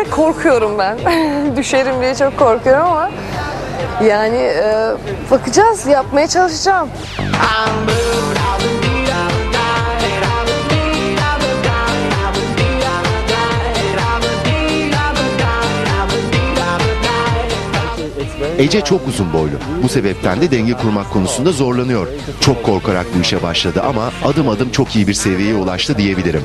ve korkuyorum ben. Düşerim diye çok korkuyorum ama yani e, bakacağız, yapmaya çalışacağım. Ece çok uzun boylu. Bu sebepten de denge kurmak konusunda zorlanıyor. Çok korkarak bu işe başladı ama adım adım çok iyi bir seviyeye ulaştı diyebilirim.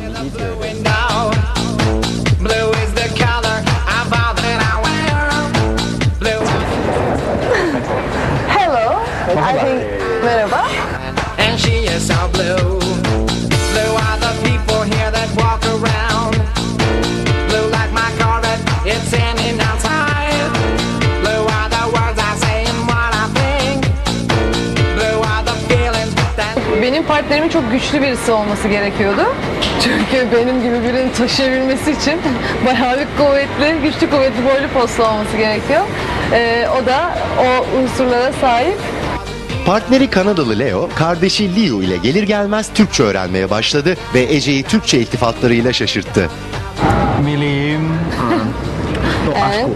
Hello. I think merhaba. and she is so blue. Blue are the people here that walk around. Blue like my Corvette, it's standing outside. Blue are the words I say and what I think. Blue are the feelings that Benim partnerimin çok güçlü birisi olması gerekiyordu. Çünkü benim gibi birini taşıyabilmesi için bayağı bir kuvvetli, güçlü kuvvetli boylu postlu olması gerekiyor. Ee, o da o unsurlara sahip. Partneri Kanadalı Leo, kardeşi Liu ile gelir gelmez Türkçe öğrenmeye başladı ve Ece'yi Türkçe iltifatlarıyla şaşırttı. Milim. No, aşkım.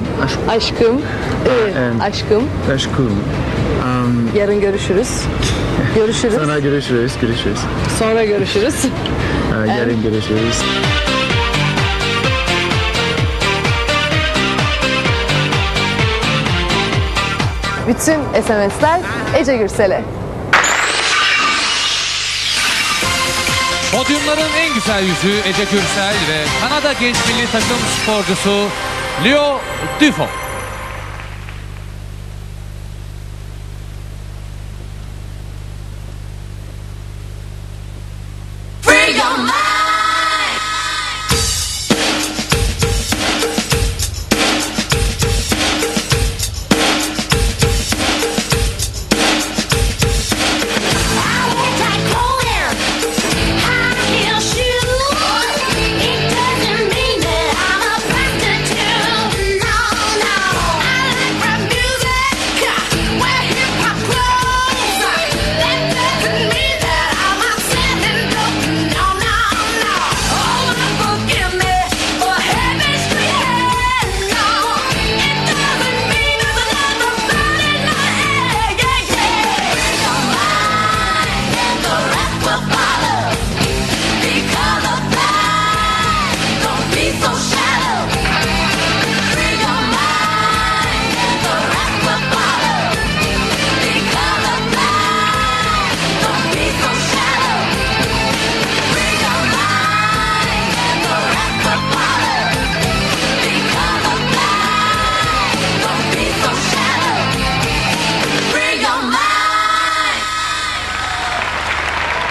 Aşkım. Aşkım, aşkım. Aşkım. Um, Yarın görüşürüz. Görüşürüz. sonra görüşürüz. Görüşürüz. Sonra görüşürüz. Yarın görüşürüz. Bütün SMS'ler Ece Gürsel'e. Podyumların en güzel yüzü Ece Gürsel ve Kanada genç milli takım sporcusu Leo Dufault.